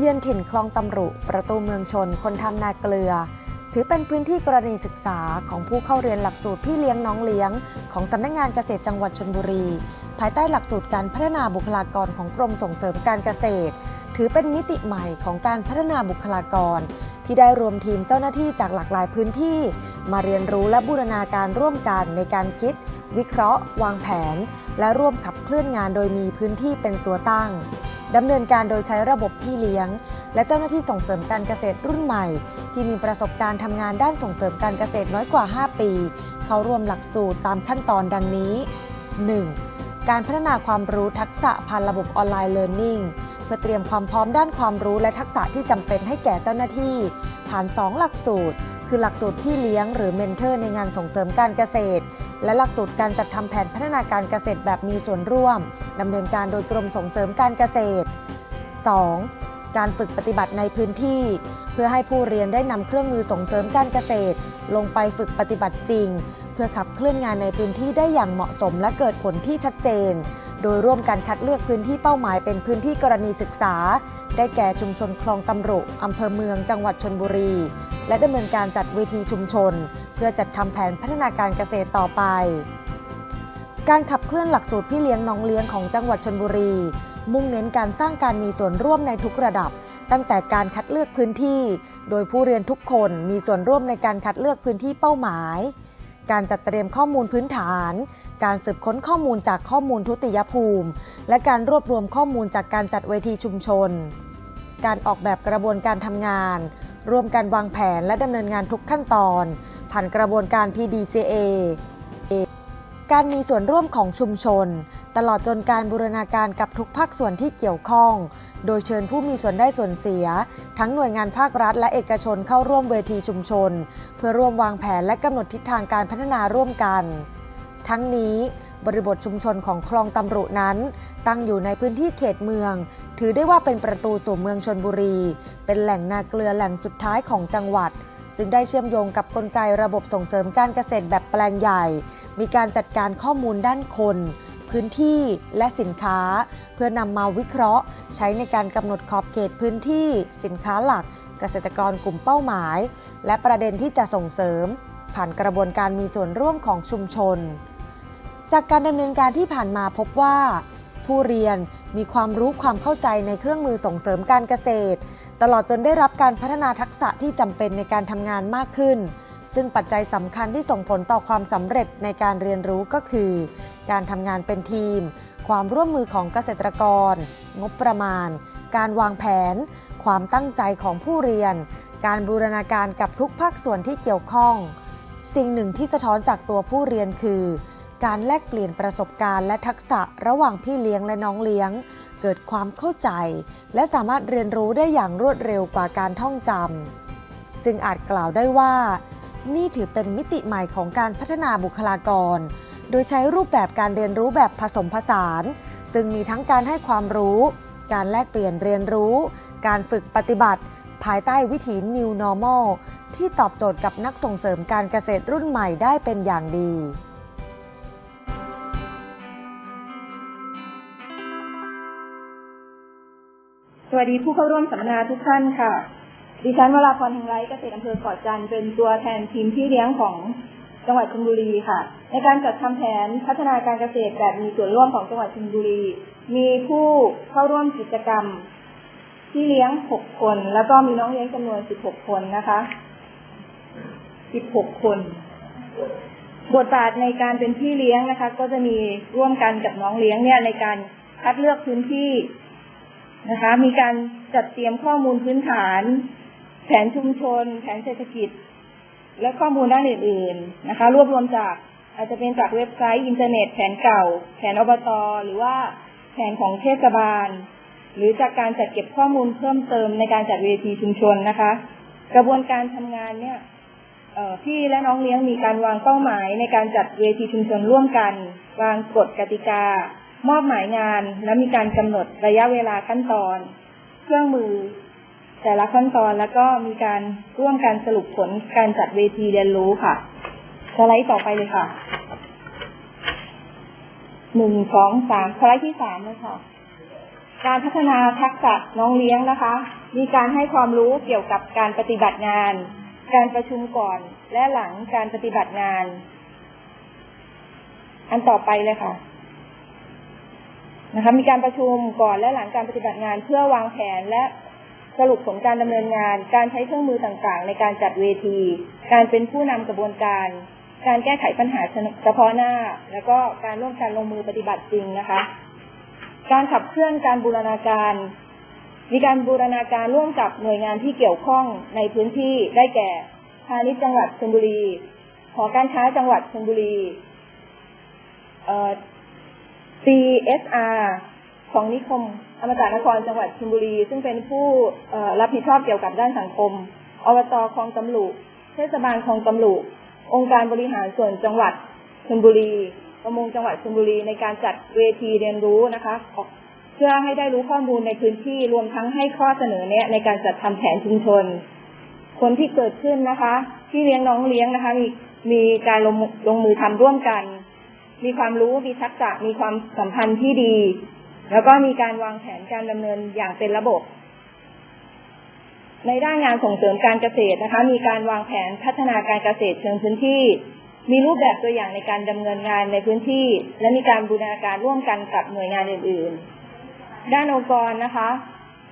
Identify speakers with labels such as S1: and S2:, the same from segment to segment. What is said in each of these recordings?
S1: เยือนถิ่นคลองตำรุประตูเมืองชน คนทำนาเกลือ ถือเป็นพื้นที่กรณีศึกษาของผู้เข้าเรียนหลักสูตรพี่เลี้ยงน้องเลี้ยง ของสำนักงานเกษตรจังหวัดชลบุรี ภายใต้หลักสูตรการพัฒนาบุคลากรของกรมส่งเสริมการเกษตร ถือเป็นมิติใหม่ของการพัฒนาบุคลากร ที่ได้รวมทีมเจ้าหน้าที่จากหลากหลายพื้นที่ มาเรียนรู้และบูรณาการร่วมกันในการคิด วิเคราะห์ วางแผน และร่วมขับเคลื่อนงานโดยมีพื้นที่เป็นตัวตั้ง ดำเนินการโดยใช้ระบบพี่เลี้ยง และเจ้าหน้าที่ส่งเสริมการเกษตรรุ่นใหม่ ที่มีประสบการณ์ทำงานด้านส่งเสริมการเกษตรน้อยกว่า 5 ปี เขารวมหลักสูตรตามขั้นตอนดังนี้ 1. การพัฒนาความรู้ทักษะผ่านระบบออนไลน์ Learning เพื่อเตรียมความพร้อมด้านความรู้และทักษะที่จำเป็นให้แก่เจ้าหน้าที่ ผ่าน 2 หลักสูตร คือหลักสูตรพี่เลี้ยงหรือเมนเทอร์ในงานส่งเสริมการเกษตร และหลักสูตรการจัดทำแผนพัฒนาการเกษตรแบบมีส่วนร่วมดำเนินการโดยกรมส่งเสริมการเกษตร 2. การฝึกปฏิบัติในพื้นที่ เพื่อให้ผู้เรียนได้นำเครื่องมือส่งเสริมการเกษตร ลงไปฝึกปฏิบัติจริง เพื่อขับเคลื่อนงานในพื้นที่ได้อย่างเหมาะสมและเกิดผลที่ชัดเจน โดยร่วมกันคัดเลือกพื้นที่เป้าหมายเป็นพื้นที่กรณีศึกษา ได้แก่ชุมชนคลองตำรุอำเภอเมืองจังหวัดชนบุรี และดำเนินการจัดเวทีชุมชน เพื่อจัดทำแผนพัฒนาการเกษตรต่อไป การขับเคลื่อนหลักสูตรพี่เลี้ยงน้องเลี้ยงของจังหวัดชนบุรี มุ่งเน้นการสร้างการมีส่วนร่วมในทุกระดับ ตั้งแต่การคัดเลือกพื้นที่ โดยผู้เรียนทุกคนมีส่วนร่วมในการคัดเลือกพื้นที่เป้าหมาย การจัดเตรียมข้อมูลพื้นฐาน การสืบค้นข้อมูลจากข้อมูลทุติยภูมิ และการรวบรวมข้อมูลจากการจัดเวทีชุมชน การออกแบบกระบวนการทำงาน ร่วมกันวางแผนและดำเนินงานทุกขั้นตอน ผ่านกระบวนการ PDCA การมีส่วนร่วมของชุมชน ตลอดจนการบูรณาการกับทุกภาคส่วนที่เกี่ยวข้อง โดยเชิญผู้มีส่วนได้ส่วนเสีย ทั้งหน่วยงานภาครัฐและเอกชนเข้าร่วมเวทีชุมชน เพื่อร่วมวางแผนและกำหนดทิศทางการพัฒนาร่วมกัน ทั้งนี้ บริบทชุมชนของคลองตำรุนั้น ตั้งอยู่ในพื้นที่เขตเมือง ถือได้ว่าเป็นประตูสู่เมืองชนบุรี เป็นแหล่งนาเกลือแหล่งสุดท้ายของจังหวัด จึงได้เชื่อมโยงกับกลไกระบบส่งเสริมการเกษตรแบบแปลงใหญ่ มีการจัดการข้อมูลด้านคน พื้นที่และสินค้า เพื่อนำมาวิเคราะห์ ใช้ในการกำหนดขอบเขตพื้นที่ สินค้าหลัก เกษตรกรกลุ่มเป้าหมาย และประเด็นที่จะส่งเสริม ผ่านกระบวนการมีส่วนร่วมของชุมชน จากการดำเนินการที่ผ่านมาพบว่า ผู้เรียนมีความรู้ความเข้าใจในเครื่องมือส่งเสริมการเกษตร ตลอดจนได้รับการพัฒนาทักษะที่จำเป็นในการทำงานมากขึ้น ซึ่งปัจจัยสำคัญที่ส่งผลต่อความสำเร็จในการเรียนรู้ก็คือ การทำงานเป็นทีม ความร่วมมือของเกษตรกร งบประมาณ การวางแผน ความตั้งใจของผู้เรียน การบูรณาการกับทุกภาคส่วนที่เกี่ยวข้อง สิ่งหนึ่งที่สะท้อนจากตัวผู้เรียนคือ การแลกเปลี่ยนประสบการณ์และทักษะระหว่างพี่เลี้ยงและน้องเลี้ยง เกิดความเข้าใจ และสามารถเรียนรู้ได้อย่างรวดเร็วกว่าการท่องจำจึงอาจกล่าวได้ว่า นี่ถือเป็นมิติใหม่ของการพัฒนาบุคลากร โดยใช้รูปแบบการเรียนรู้แบบผสมผสาน ซึ่งมีทั้งการให้ความรู้ การแลกเปลี่ยนเรียนรู้ การฝึกปฏิบัติ ภายใต้วิถี New Normal ที่ตอบโจทย์กับนักส่งเสริมการเกษตรรุ่นใหม่ได้เป็นอย่างดี
S2: สวัสดีผู้เข้าร่วมสัมมนาทุกท่านค่ะ ดิฉันวราพรทางไร้เกษตรอำเภอเกาะจันทร์เป็นตัวแทนทีมที่เลี้ยงของจังหวัดชลบุรีค่ะ ในการจัดทำแผนพัฒนาการเกษตรแบบมีส่วนร่วมของจังหวัดชลบุรี มีผู้เข้าร่วมกิจกรรมที่เลี้ยง 6 คน แล้วก็มีน้องเลี้ยงจำนวน 16 คนนะคะ 16 คน บทบาทในการเป็นพี่เลี้ยงนะคะ ก็จะมีร่วมกันกับน้องเลี้ยงเนี่ยในการคัดเลือกพื้นที่ นะคะ มีการจัดเตรียมข้อมูลพื้นฐาน แผนชุมชน แผนเศรษฐกิจ และข้อมูลด้านอื่น ๆ นะคะ รวบรวมจากอาจจะเป็นจากเว็บไซต์อินเทอร์เน็ต แผนเก่า แผนอบตหรือว่าแผนของเทศบาล หรือจากการจัดเก็บข้อมูลเพิ่มเติมในการจัดเวทีชุมชนนะคะ กระบวนการทำงานเนี่ยพี่และน้องเลี้ยงมีการวางเป้าหมายในการจัดเวทีชุมชนร่วมกัน วางกฎกติกา มอบหมายงานและมีการกำหนดระยะเวลาขั้นตอน เครื่องมือ แต่ละขั้นตอนแล้วก็มีการร่วมกันสรุปผลการจัดเวทีเรียนรู้ค่ะสไลด์ต่อไปเลยค่ะหนึ่งสองสามสไลด์ที่สามเลยค่ะ การพัฒนาทักษะน้องเลี้ยงนะคะ มีการให้ความรู้เกี่ยวกับการปฏิบัติงาน การประชุมก่อนและหลังการปฏิบัติงาน อันต่อไปเลยค่ะ นะคะมีการประชุมก่อนและหลังการปฏิบัติงานเพื่อวางแผนและสรุปผลการดำเนินงาน การใช้เครื่องมือต่างๆ ในการจัดเวที การเป็นผู้นำกระบวนการ การแก้ไขปัญหาเฉพาะหน้า แล้วก็การร่วมกันลงมือปฏิบัติจริงนะคะ การขับเคลื่อนการบูรณาการ มีการบูรณาการร่วมกับหน่วยงานที่เกี่ยวข้องในพื้นที่ได้แก่ พาณิชย์จังหวัดชลบุรีหอการค้าจังหวัดชลบุรี CSR ของนิคมอมตะนครจังหวัดชลบุรี ซึ่งเป็นผู้รับผิดชอบเกี่ยวกับด้านสังคมอบตคลองตำลุเทศบาลคลองตำลุองค์การบริหารส่วนจังหวัดชลบุรีประมงจังหวัดชลบุรีในการจัดเวทีเรียนรู้นะคะเพื่อให้ได้รู้ข้อมูลในพื้นที่รวมทั้งให้ข้อเสนอแนะในการจัดทำแผนชุมชนผลที่เกิดขึ้นนะคะ ที่เลี้ยงน้องเลี้ยงนะคะ มีมีการลงลงมือทำร่วมกัน มีความรู้มีทักษะมีความสัมพันธ์ที่ดี แล้วก็มีการวางแผนการดำเนินอย่างเป็นระบบ ในด้านงานส่งเสริมการเกษตรนะคะ มีการวางแผนพัฒนาการเกษตรเชิงพื้นที่ มีรูปแบบตัวอย่างในการดำเนินงานในพื้นที่ และมีการบูรณาการร่วมกันกับหน่วยงานอื่น ๆ ด้านองค์กรนะคะ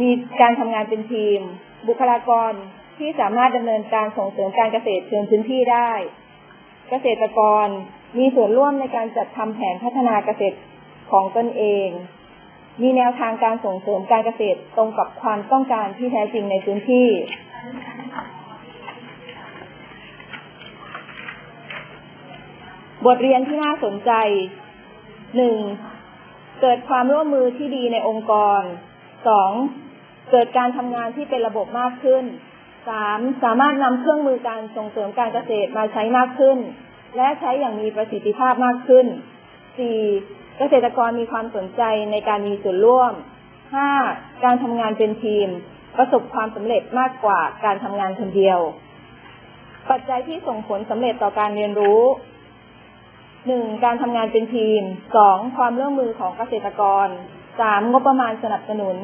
S2: มีการทำงานเป็นทีม บุคลากรที่สามารถดำเนินการส่งเสริมการเกษตรเชิงพื้นที่ได้ เกษตรกร มีส่วนร่วมในการจัดทำแผนพัฒนาเกษตรของตนเอง มีแนวทางการส่งเสริมการเกษตรตรงกับความต้องการที่แท้จริงในพื้นที่ บทเรียนที่น่าสนใจหนึ่งเกิดความร่วมมือที่ดีในองค์กรสองเกิดการทำงานที่เป็นระบบมากขึ้นสามสามารถนำเครื่องมือการส่งเสริมการเกษตรมาใช้มากขึ้น และใช้อย่างมีประสิทธิภาพมากขึ้นสี่เกษตรกรมีความสนใจในการมีส่วนร่วมห้าการทำงานเป็นทีม ประสบความสำเร็จมากกว่าการทำงานคนเดียว ปัจจัยที่ส่งผลสำเร็จต่อการเรียนรู้หนึ่งการทำงานเป็นทีมสองความร่วมมือของเกษตรกรสามงบประมาณสนับสนุน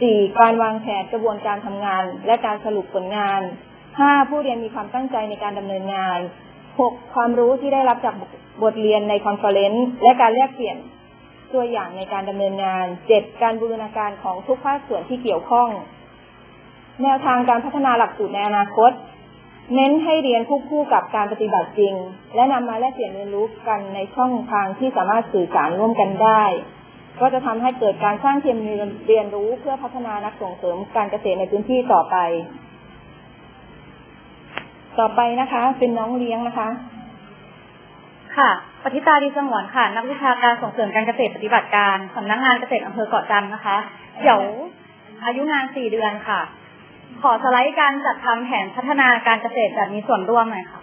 S2: สี่การวางแผนกระบวนการทำงาน และการสรุปผลงานห้าผู้เรียนมีความตั้งใจในการดำเนินงาน หกความรู้ที่ได้รับจากบทเรียนในคอนเฟอเรนซ์และการแลกเปลี่ยนตัวอย่างในการดำเนินงานเจ็ดการบูรณาการของทุกภาคส่วนที่เกี่ยวข้อง แนวทางการพัฒนาหลักสูตรในอนาคต เน้นให้เรียนควบคู่กับการปฏิบัติจริง และนำมาแลกเปลี่ยนเรียนรู้กันในช่องทางที่สามารถสื่อสารร่วมกันได้ ก็จะทำให้เกิดการสร้างเทียมเรียนรู้เพื่อพัฒนานักส่งเสริมการเกษตรในพื้นที่ต่อไป ต่อไปนะคะ เป็นน้องเลี้ยงนะคะ
S3: ค่ะปฏิตาดีสงวนค่ะ นักวิชาการส่งเสริมการเกษตรปฏิบัติการสำนักงานเกษตรอำเภอเกาะจันทร์นะคะ เดี๋ยวอายุงานสี่เดือนค่ะ ขอสไลด์การจัดทำแผนพัฒนาการเกษตรแบบมีส่วนร่วมหน่อยค่ะ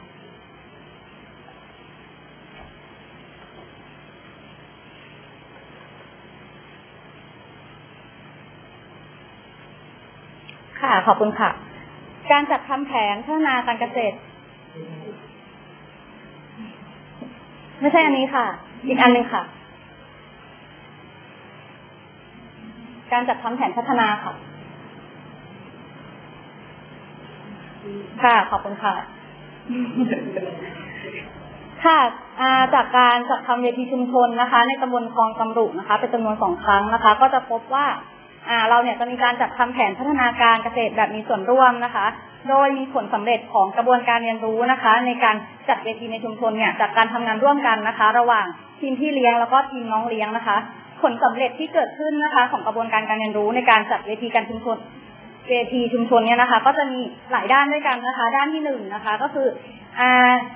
S3: ค่ะ ขอบคุณค่ะ การจัดทำแผนพัฒนาการเกษตร ไม่ใช่อันนี้ค่ะ อีกอันหนึ่งค่ะ การจัดทำแผนพัฒนาค่ะ ค่ะ ขอบคุณค่ะ ค่ะาจากการจัดทำเวทีชุมชนนะคะ ในตำบลคลองตำรุนะคะ เป็นจำนวนสองครั้งนะคะ ก็จะพบว่า อ่าเราเนี่ยจะมีการจัดทำแผนพัฒนาการเกษตรแบบมีส่วนร่วมนะคะ โดยมีผลสำเร็จของกระบวนการเรียนรู้นะคะ ในการจัดเวทีในชุมชนเนี่ยจากการทำงานร่วมกันนะคะ ระหว่างทีมพี่เลี้ยงแล้วก็ทีมน้องเลี้ยงนะคะ ผลสำเร็จที่เกิดขึ้นนะคะ ของกระบวนการการเรียนรู้ในการจัดเวทีการชุมชนเวทีชุมชนเนี่ยนะคะ ก็จะมีหลายด้านด้วยกันนะคะ ด้านที่หนึ่งนะคะ ก็คือ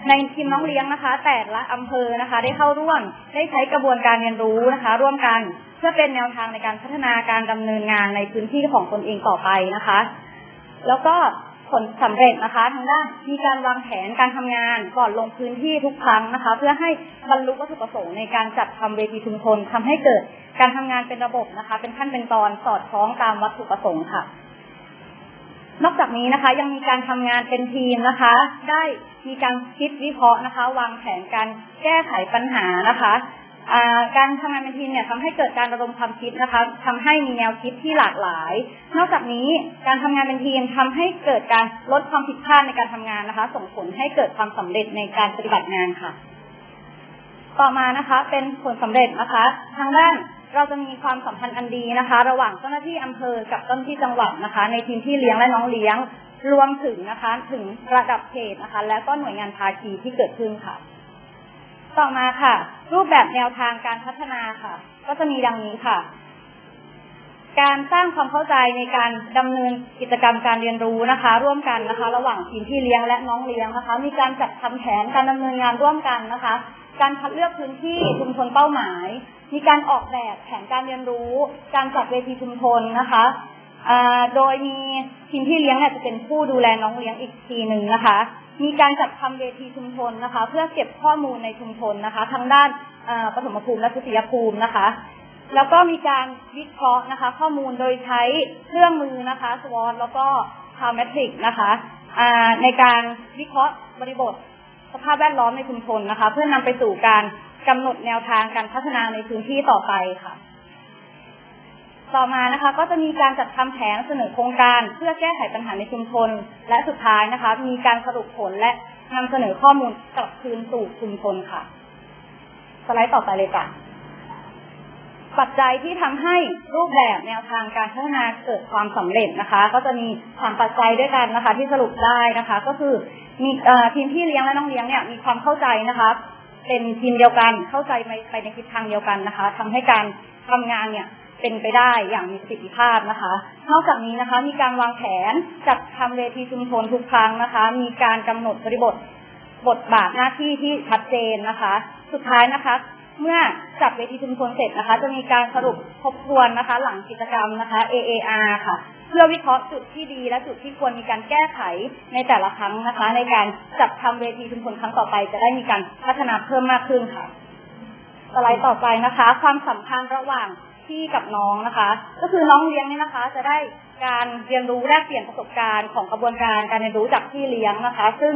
S3: ในทีมน้องเลี้ยงนะคะ แต่ละอำเภอนะคะ ได้เข้าร่วมได้ใช้กระบวนการเรียนรู้นะคะ ร่วมกันเพื่อเป็นแนวทางในการพัฒนาการดำเนินงานในพื้นที่ของตนเองต่อไปนะคะ แล้วก็ผลสำเร็จนะคะทางด้านมีการวางแผนการทำงานก่อนลงพื้นที่ทุกครั้งนะคะ เพื่อให้บรรลุวัตถุประสงค์ในการจัดทำเวทีชุมชนทำให้เกิดการทำงานเป็นระบบนะคะ เป็นขั้นเป็นตอนสอดคล้องตามวัตถุประสงค์ค่ะ นอกจากนี้นะคะ ยังมีการทำงานเป็นทีมนะคะ ได้มีการคิดวิเคราะห์นะคะ วางแผนการแก้ไขปัญหานะคะการทำงานเป็นทีมเนี่ยทำให้เกิดการระดมความคิดนะคะทำให้มีแนวคิดที่หลากหลาย นอกจากนี้การทำงานเป็นทีมทำให้เกิดการลดความผิดพลาดในการทำงานนะคะ ส่งผลให้เกิดความสำเร็จในการปฏิบัติงานค่ะ ต่อมานะคะ เป็นผลสำเร็จนะคะ ทางด้าน เราจะมีความสัมพันธ์อันดีนะคะ ระหว่างเจ้าหน้าที่อำเภอกับเจ้าหน้าที่จังหวัดนะคะ ในทีมที่เลี้ยงและน้องเลี้ยงรวมถึงนะคะ ถึงระดับเขตนะคะ และก็หน่วยงานภาคีที่เกิดขึ้นค่ะ ต่อมาค่ะ รูปแบบแนวทางการพัฒนาค่ะ ก็จะมีดังนี้ค่ะ การสร้างความเข้าใจในการดำเนินกิจกรรมการเรียนรู้นะคะ ร่วมกันนะคะ ระหว่างทีมที่เลี้ยงและน้องเลี้ยงนะคะ มีการจัดทำแผนการดำเนินงานร่วมกันนะคะ การคัดเลือกพื้นที่ชุมชนเป้าหมาย มีการออกแบบแผนการเรียนรู้ การจัดเวทีชุมชนนะคะโดยมีทีมที่เลี้ยงเนี่ยจะเป็นผู้ดูแลน้องเลี้ยงอีกทีหนึ่งนะคะ มีการจัดทำเวทีชุมชนนะคะ เพื่อเก็บข้อมูลในชุมชนนะคะทั้งด้านปฐมภูมิและทุติยภูมินะคะ แล้วก็มีการวิเคราะห์นะคะ ข้อมูลโดยใช้เครื่องมือนะคะ SWOT แล้วก็พา metric นะคะในการวิเคราะห์บริบท สภาพแวดล้อมในชุมชนนะคะ เพื่อนำไปสู่การกำหนดแนวทางการพัฒนาในพื้นที่ต่อไปค่ะ ต่อมานะคะ ก็จะมีการจัดทำแผนเสนอโครงการ เพื่อแก้ไขปัญหาในชุมชน และสุดท้ายนะคะ มีการสรุปผลและนำเสนอข้อมูลกลับคืนสู่ชุมชนค่ะ สไลด์ต่อไปเลยจ้ะปัจจัยที่ทำให้รูปแบบแนวทางการพัฒนาเกิดความสำเร็จนะคะ ก็จะมีสามปัจจัยด้วยกันนะคะ ที่สรุปได้นะคะ ก็คือ มีทีมพี่เลี้ยงและน้องเลี้ยงเนี่ยมีความเข้าใจนะคะ เป็นทีมเดียวกันเข้าใจไปในทิศทางเดียวกันนะคะทำให้การทำงานเนี่ยเป็นไปได้อย่างมีประสิทธิภาพนะคะนอกจากนี้นะคะ มีการวางแผนจัดทำเวทีชุมชนทุกครั้งนะคะ มีการกำหนดบริบทบทบาทหน้าที่ที่ชัดเจนนะคะ สุดท้ายนะคะ เมื่อจัดเวทีชุมชนเสร็จนะคะ จะมีการสรุปทบทวนนะคะ หลังกิจกรรมนะคะ AAR ค่ะ พื่อวิเคราะห์จุดที่ดีและจุดที่ควรมีการแก้ไขในแต่ละครั้งนะคะ ในการจัดทำเวทีชุมชนครั้งต่อไป จะได้มีการพัฒนาเพิ่มมากขึ้นค่ะสไลด์ต่อไปนะคะ ความสัมพันธ์ระหว่างพี่กับน้องนะคะ ก็คือน้องเลี้ยงเนี่ยนะคะ จะได้การเรียนรู้แลกเปลี่ยนประสบการณ์ของกระบวนการการเรียนรู้จากพี่เลี้ยงนะคะ ซึ่ง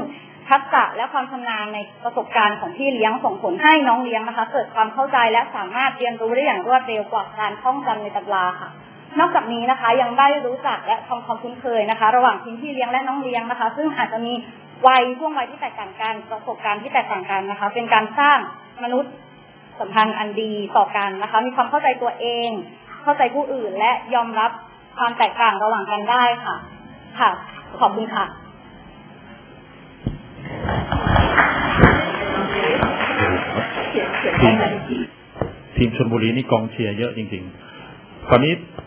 S3: ทักษะและความชำนาญในประสบการณ์ของพี่เลี้ยงส่งผลให้น้องเลี้ยงนะคะ เกิดความเข้าใจและสามารถเรียนรู้ได้อย่างรวดเร็วกว่าการท่องจำในตำราค่ะ นอกจากนี้นะคะยังได้รู้จักและทำความคุ้นเคยนะคะ ระหว่างทีมพี่เลี้ยงและน้องเลี้ยงนะคะ ซึ่งอาจจะมีวัยช่วงวัยที่แตกต่างกันประสบการณ์ที่แตกต่างกันนะคะ เป็นการสร้างมนุษย์สัมพันธ์อันดีต่อกันนะคะ มีความเข้าใจตัวเอง เข้าใจผู้อื่นและยอมรับความแตกต่างระหว่างกันได้ค่ะ ค่ะ ขอบคุณค่ะ
S4: ทีมชนบุรีนี่กองเชียร์เยอะจริงๆตอนนี้อันนี้นะครับ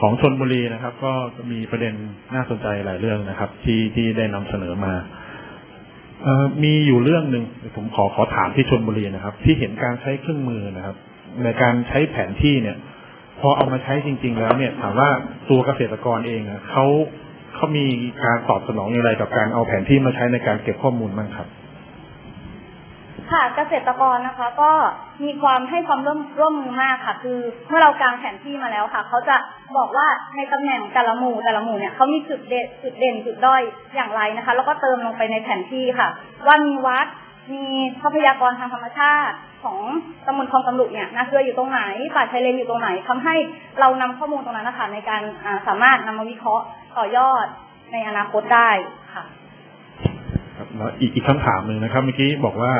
S4: ของชนบุรีนะครับ ก็มีประเด็นน่าสนใจหลายเรื่องนะครับ ที่ที่ได้นำเสนอมาเออมีอยู่เรื่องหนึ่งผมขอขอถามที่ชนบุรีนะครับ ที่เห็นการใช้เครื่องมือนะครับ ในการใช้แผนที่เนี่ย พอเอามาใช้จริง ๆ แล้วเนี่ย ถามว่าตัวเกษตรกรเองอะเขาเขามีการตอบสนองอย่างไรกับการเอาแผนที่มาใช้ในการเก็บข้อมูลบ้างครับ
S3: ค่ะเกษตรกรนะคะ ก็มีความให้ความร่วมร่วมมือมากค่ะ คือเมื่อเรากางแผนที่มาแล้วค่ะ เขาจะบอกว่าในตำแหน่งแต่ละหมู่แต่ละหมู่เนี่ยเขามีจุดเด่นจุดเด่นจุดด้อยอย่างไรนะคะ แล้วก็เติมลงไปในแผนที่ค่ะ ว่ามีวัดมีทรัพยากรทางธรรมชาติของตำบลคลองตำลุเนี่ยนาเกลืออยู่ตรงไหนป่าชายเลนอยู่ตรงไหนทำให้เรานำข้อมูลตรงนั้นนะคะในการสามารถนำมาวิเคราะห์ต่อยอดในอนาคตได้ค่ะ
S4: อีกอีกคำถามหนึ่งนะครับ เมื่อกี้บอกว่า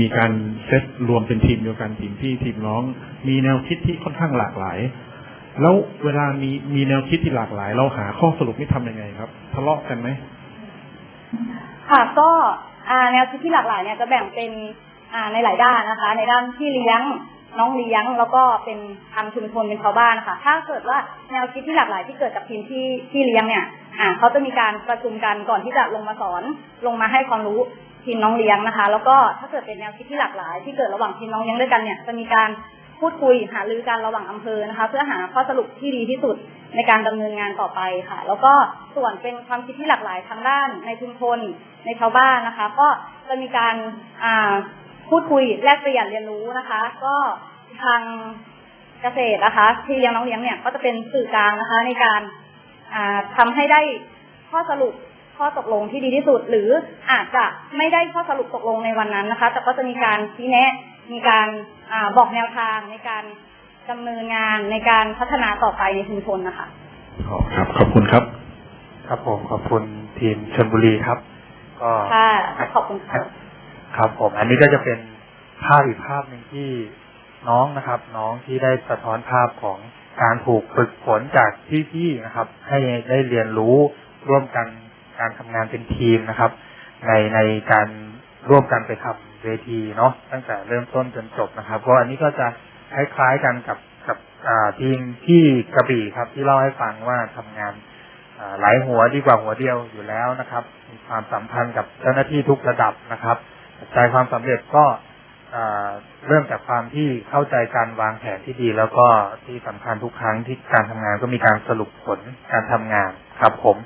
S4: มีการเซตรวมเป็นทีมเดียวกันทีมพี่ทีมน้อง มีแนวคิดที่ค่อนข้างหลากหลาย แล้วเวลามีมีแนวคิดที่หลากหลาย เราหาข้อสรุปนี่ทำยังไงครับ ทะเลาะกันไหม
S3: ค่ะก็แนวคิดที่หลากหลายเนี่ยจะแบ่งเป็นในหลายด้านนะคะ ในด้านที่เลี้ยง น้องเลี้ยง แล้วก็เป็นทาชุมชนเป็นชาวบ้านนะคะถ้าเกิดว่าแนวคิดที่หลากหลายที่เกิดจากทีมที่ที่เลี้ยงเนี่ยอ่าเขาจะมีการประชุมกันก่อนที่จะลงมาสอน ลงมาให้ความรู้ทีมน้องเลี้ยงนะคะ แล้วก็ถ้าเกิดเป็นแนวคิดที่หลากหลาย ที่เกิดระหว่างทีมน้องเลี้ยงด้วยกันเนี่ยจะมีการพูดคุยหารือกันระหว่างอำเภอนะคะ เพื่อหาข้อสรุปที่ดีที่สุดในการดำเนินงานต่อไปค่ะ แล้วก็ส่วนเป็นความคิดที่หลากหลายทางด้านในชุมชนในชาวบ้านนะคะ ก็จะมีการอ่า พูดคุยแลกเปลี่ยนเรียนรู้นะคะ ก็ทางเกษตรนะคะ ที่เลี้ยงน้องเลี้ยงเนี่ยก็จะเป็นสื่อกลางนะคะ ในการอ่าทำให้ได้ข้อสรุปข้อตกลงที่ดีที่สุด หรืออาจจะไม่ได้ข้อสรุปตกลงในวันนั้นนะคะ แต่ก็จะมีการชี้แนะมีการอาบอกแนวทางในการดำเนินงานในการพัฒนาต่อไปในชุมชนนะคะ
S4: อ๋อครับขอบคุณครับ
S5: ครับผมขอบคุณทีมชนบุรีครับก็
S3: ค่ะขอบคุณค่ะ
S5: ครับผมอันนี้ก็จะเป็นภาพอีกภาพหนึ่งที่น้องนะครับ น้องที่ได้สะท้อนภาพของการถูกฝึกฝนจากพี่ๆนะครับ ให้ได้เรียนรู้ร่วมกันการทำงานเป็นทีมนะครับ ในในการร่วมกันไปทำเวทีเนาะตั้งแต่เริ่มต้นจนจบนะครับเพราะอันนี้ก็จะคล้ายๆกันกับกับทีมที่กระบี่ครับ ที่เล่าให้ฟังว่าทำงานหลายหัวดีกว่าหัวเดียวอยู่แล้วนะครับ มีความสัมพันธ์กับเจ้าหน้าที่ทุกระดับนะครับ ใจความสำเร็จก็เริ่มจากความที่เข้าใจการวางแผนที่ดี แล้วก็ที่สำคัญทุกครั้งที่การทำงานก็มีการสรุปผลการทำงานครับผม